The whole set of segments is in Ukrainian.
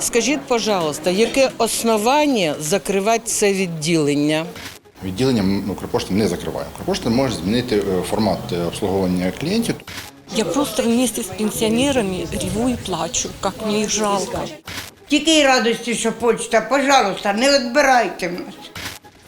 Скажіть, пожалуйста, яке основання закривати це відділення? Відділення Укрпошти не закриває. Укрпошта може змінити е, формат е, обслуговування клієнтів. Я просто вместе з пенсіонерами реву і плачу, як мені їх жалко. Тільки й радості, що почта, пожалуйста, не відбирайте нас.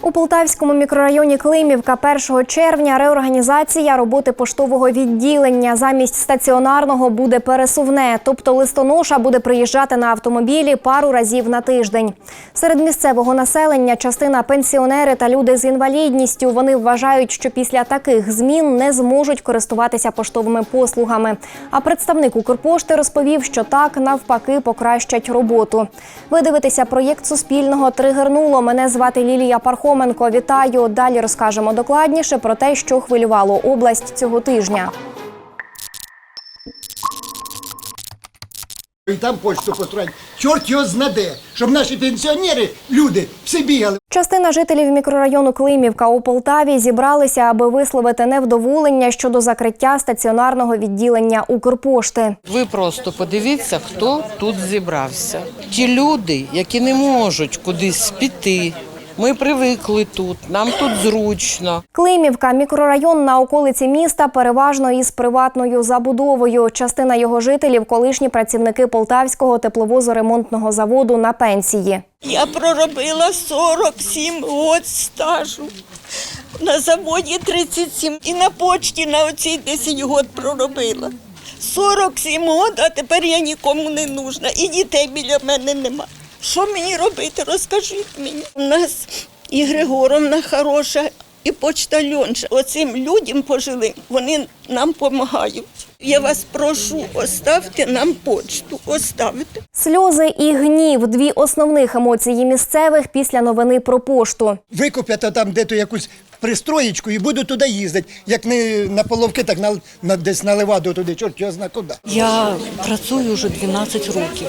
У Полтавському мікрорайоні Климівка 1 червня реорганізація роботи поштового відділення замість стаціонарного буде пересувне, тобто листоноша буде приїжджати на автомобілі пару разів на тиждень. Серед місцевого населення частина пенсіонери та люди з інвалідністю. Вони вважають, що після таких змін не зможуть користуватися поштовими послугами. А представник Укрпошти розповів, що так навпаки покращать роботу. Ви дивитеся проєкт Суспільного тригернуло. Мене звати Лілія Пархоменко. Вітаю. Далі розкажемо докладніше про те, що хвилювало область цього тижня. І там почту потратять. Чорт його знаде, щоб наші пенсіонери, люди, всі бігали. Частина жителів мікрорайону Климівка у Полтаві зібралися, аби висловити невдоволення щодо закриття стаціонарного відділення Укрпошти. Ви просто подивіться, хто тут зібрався. Ті люди, які не можуть кудись піти. Ми привикли тут, нам тут зручно. Климівка мікрорайон на околиці міста, переважно із приватною забудовою. Частина його жителів колишні працівники Полтавського тепловозоремонтного заводу на пенсії. Я проробила 47 років стажу. На заводі 37 і на почті на оцій 10 років проробила. 47 років, а тепер я нікому не нужна. І дітей біля мене нема. Що мені робити? Розкажіть мені. У нас і Григоровна хороша, і почта Льонша. Оцим людям пожилим вони нам допомагають. Я вас прошу, оставте нам почту, оставте. Сльози і гнів дві основних емоції місцевих після новини про пошту. Викупять там де-то якусь пристроєчку і буду туди їздити. Як не на половки, так на, на десь на леваду туди, чорт його зна куди. Я працюю вже 12 років.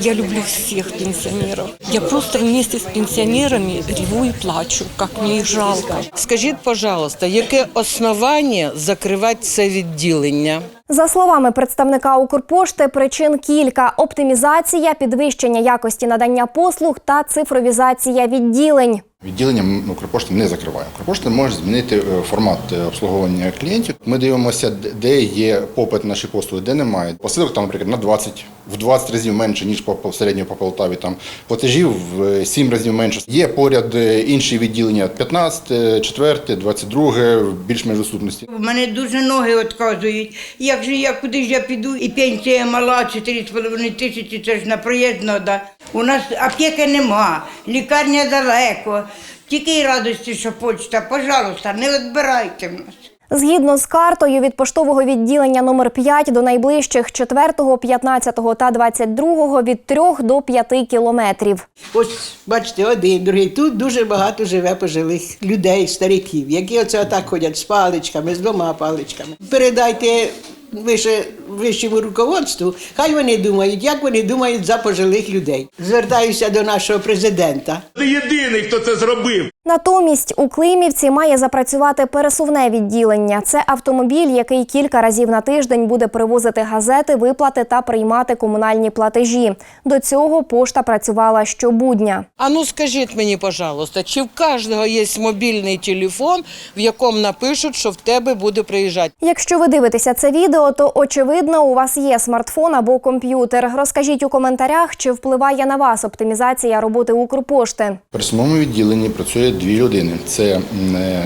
Я люблю всіх пенсионеров. Я просто вместе з пенсіонерами реву і плачу, как мені их жалко. Скажіть, пожалуйста, яке основання закривати це відділення? За словами представника Укрпошти, причин кілька: оптимізація, підвищення якості надання послуг та цифровізація відділень. Відділення Укрпошти не закриває. Укрпошта може змінити е, формат е, обслуговування клієнтів. Ми дивимося, де- є попит на наші послуги, де немає. Посилок там, наприклад, на 20, в 20 разів менше, ніж по, по середньо по Полтаві. Там платежів в 7 разів менше. Є поряд е, інші відділення 15, 4, 22, в більш-менш доступності. В мене дуже ноги відказують. Як же я, куди ж я піду? І пенсія мала 4,5 тисячі, це ж на проїзд треба. У нас аптеки нема, лікарня далеко. Тільки й радості, що почта, пожалуйста, не відбирайте в нас. Згідно з картою від поштового відділення номер 5 до найближчих 4, 15 та 22 від 3 до 5 кілометрів. Ось бачите, один, другий. Тут дуже багато живе пожилих людей, стариків, які оце отак ходять з паличками, з двома паличками. Передайте 为什 вищому руководству, хай вони думають, як вони думають за пожилих людей. Звертаюся до нашого президента. Ти єдиний, хто це зробив. Натомість у Климівці має запрацювати пересувне відділення. Це автомобіль, який кілька разів на тиждень буде привозити газети, виплати та приймати комунальні платежі. До цього пошта працювала щобудня. А ну скажіть мені, пожалуйста, чи в кожного є мобільний телефон, в якому напишуть, що в тебе буде приїжджати? Якщо ви дивитеся це відео, то очевидно у вас є смартфон або комп'ютер. Розкажіть у коментарях, чи впливає на вас оптимізація роботи Укрпошти. В пересувному відділенні працює дві людини: це е,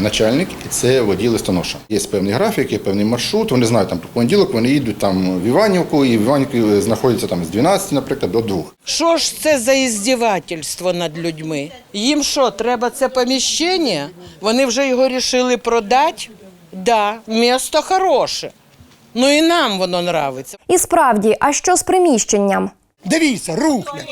начальник і це водій листоноша. Є певний графік, є певний маршрут. Вони знають там про понеділок. Вони їдуть там в Іванівку, і в Іванівці знаходяться там з 12, наприклад, до 2. Що ж це за іздівательство над людьми? Їм що, треба це поміщення? Вони вже його рішили продати? Да, місто хороше. Ну і нам воно нравиться. І справді, а що з приміщенням? Дивіться, рухля.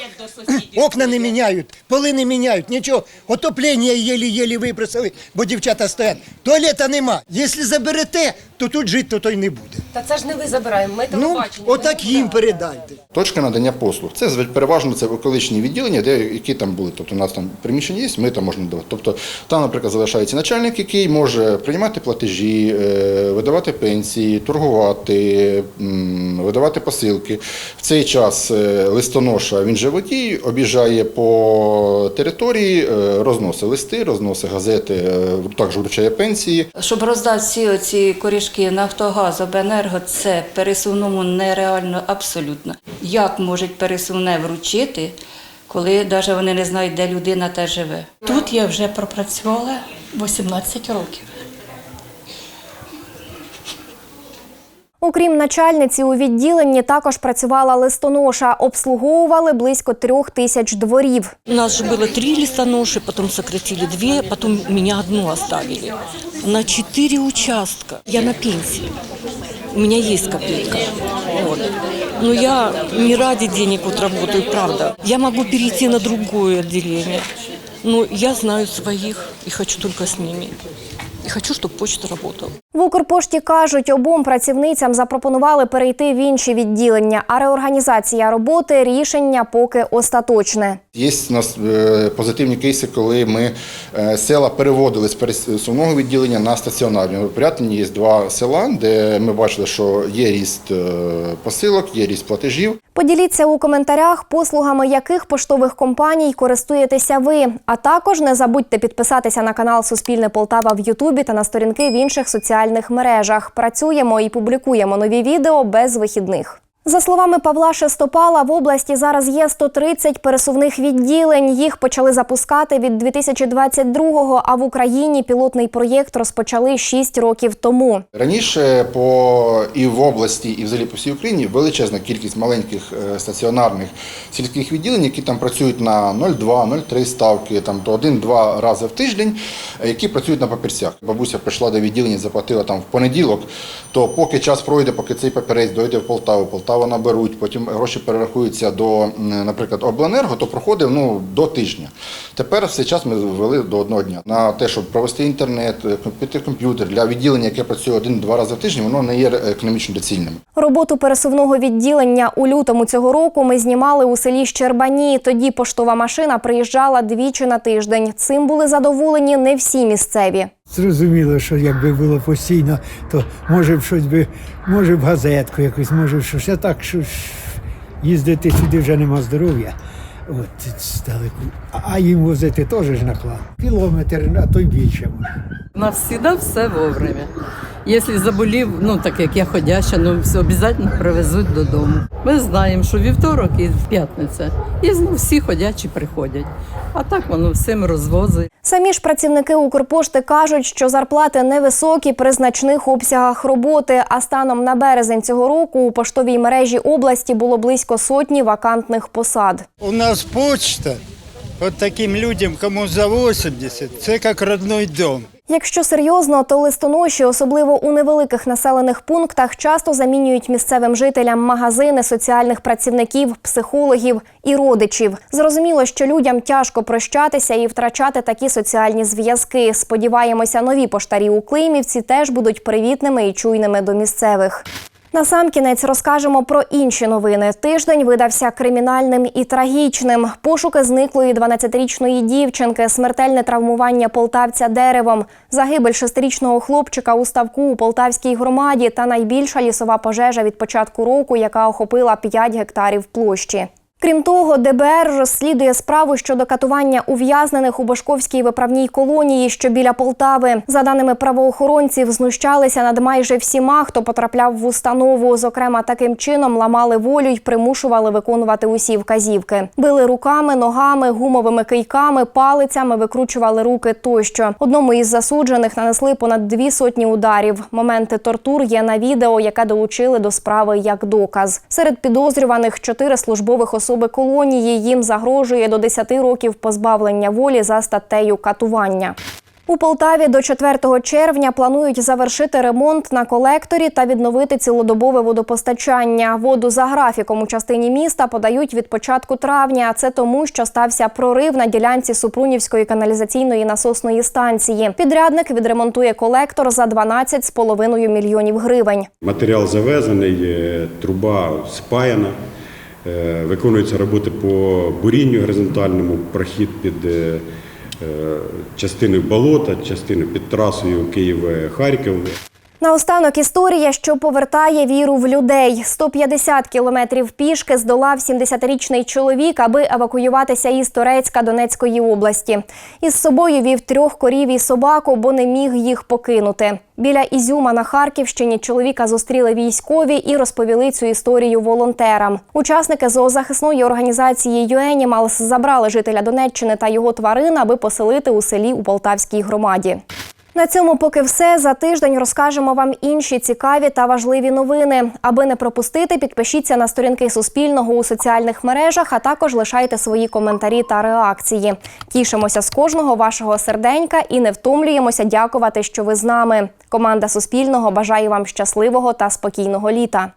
окна не міняють, поли не міняють, нічого. Отоплення єлі-єлі вибросили, бо дівчата стоять. Туалета нема. Якщо заберете, то тут жити то, то й не буде. Та це ж не ви забираємо, ми Ну, телебачення. отак їм передайте. Точка надання послуг. Це переважно це околичні відділення, де які там були. Тобто у нас там приміщення є, ми там можемо давати. Тобто там, наприклад, залишається начальник, який може приймати платежі, е, видавати пенсії, торгувати, видавати посилки. В цей час е, листоноша він же водій, об'їжджає по території, е, розносить листи, розносить газети, е, також вручає пенсії. Щоб роздати всі ці корішки Нафтогаз, Обенерго, це пересувному нереально абсолютно. Як можуть пересувне вручити, коли навіть вони не знають, де людина та живе? Тут я вже пропрацювала 18 років. Окрім начальниці, у відділенні також працювала листоноша. Обслуговували близько трьох тисяч дворів. У нас же было три листоноши, потом сократили две, потом меня одну оставили. На четыре участка. Я на пенсии. У меня есть копейка. Вот. Но я не ради денег вот работаю, правда. Я могу перейти на другое отделение. Но я знаю своих и хочу только с ними. И хочу, щоб почта працювала. В Укрпошті кажуть, обом працівницям запропонували перейти в інші відділення, а реорганізація роботи рішення поки остаточне. Є у нас е, позитивні кейси, коли ми е, села переводили з пересувного відділення на стаціонарні. У Порятині є два села, де ми бачили, що є ріст е, посилок, є ріст платежів. Поділіться у коментарях, послугами яких поштових компаній користуєтеся ви. А також не забудьте підписатися на канал Суспільне Полтава в Ютубі та на сторінки в інших соціальних мережах. Працюємо і публікуємо нові відео без вихідних. За словами Павла Шестопала, в області зараз є 130 пересувних відділень. Їх почали запускати від 2022-го, а в Україні пілотний проєкт розпочали 6 років тому. Раніше по і в області, і взагалі по всій Україні величезна кількість маленьких е, стаціонарних сільських відділень, які там працюють на 0,2-0,3 ставки, там то один-два рази в тиждень, е, які працюють на папірцях. Бабуся прийшла до відділення, заплатила там в понеділок, то поки час пройде, поки цей папірець дойде в Полтаву, Полтаву наберуть, потім гроші перерахуються до, наприклад, обленерго, то проходив ну, до тижня. Тепер все час ми ввели до одного дня. На те, щоб провести інтернет, е, комп'ютер, комп'ютер для відділення, яке працює один-два рази в тиждень, воно не є економічно доцільним. Роботу пересувного відділення у лютому цього року ми знімали у селі Щербані. Тоді поштова машина приїжджала двічі на тиждень. Цим були задоволені не всі місцеві. Зрозуміло, що якби було постійно, то може б щось би, може б газетку якусь, може б щось. А так, що їздити сюди вже нема здоров'я. От здалеку. А- їм возити теж ж наклад. Кілометр, а то й більше може. Нас завжди все вовремя. Якщо заболів, ну так як я ходяча, ну все обов'язково привезуть додому. Ми знаємо, що вівторок і п'ятниця. І ну, всі ходячі приходять. А так воно всім розвозить. Самі ж працівники Укрпошти кажуть, що зарплати невисокі при значних обсягах роботи. А станом на березень цього року у поштовій мережі області було близько сотні вакантних посад. У нас почта, от таким людям, кому за 80, це як родной дом. Якщо серйозно, то листоноші, особливо у невеликих населених пунктах, часто замінюють місцевим жителям магазини соціальних працівників, психологів і родичів. Зрозуміло, що людям тяжко прощатися і втрачати такі соціальні зв'язки. Сподіваємося, нові поштарі у Климівці теж будуть привітними і чуйними до місцевих. Насамкінець розкажемо про інші новини. Тиждень видався кримінальним і трагічним. Пошуки зниклої 12-річної дівчинки, смертельне травмування полтавця деревом, загибель шестирічного хлопчика у ставку у полтавській громаді та найбільша лісова пожежа від початку року, яка охопила 5 гектарів площі. Крім того, ДБР розслідує справу щодо катування ув'язнених у Башковській виправній колонії, що біля Полтави. За даними правоохоронців, знущалися над майже всіма, хто потрапляв в установу. Зокрема, таким чином ламали волю й примушували виконувати усі вказівки. Били руками, ногами, гумовими кийками, палицями, викручували руки тощо. Одному із засуджених нанесли понад дві сотні ударів. Моменти тортур є на відео, яке долучили до справи як доказ. Серед підозрюваних чотири службових особи колонії. Їм загрожує до 10 років позбавлення волі за статтею катування. У Полтаві до 4 червня планують завершити ремонт на колекторі та відновити цілодобове водопостачання. Воду за графіком у частині міста подають від початку травня. Це тому, що стався прорив на ділянці Супрунівської каналізаційної насосної станції. Підрядник відремонтує колектор за 12,5 мільйонів гривень. Матеріал завезений, е, труба спаяна, виконуються роботи по бурінню горизонтальному, прохід під е, е, частиною болота, частиною під трасою Київ-Харків. Наостанок історія, що повертає віру в людей. 150 кілометрів пішки здолав 70-річний чоловік, аби евакуюватися із Торецька Донецької області. Із собою вів трьох корів і собаку, бо не міг їх покинути. Біля Ізюма на Харківщині чоловіка зустріли військові і розповіли цю історію волонтерам. Учасники зоозахисної організації «Юенімалс» забрали жителя Донеччини та його тварин, аби поселити у селі у Полтавській громаді. На цьому поки все. За тиждень розкажемо вам інші цікаві та важливі новини. Аби не пропустити, підпишіться на сторінки Суспільного у соціальних мережах, а також лишайте свої коментарі та реакції. Тішимося з кожного вашого серденька і не втомлюємося дякувати, що ви з нами. Команда Суспільного бажає вам щасливого та спокійного літа.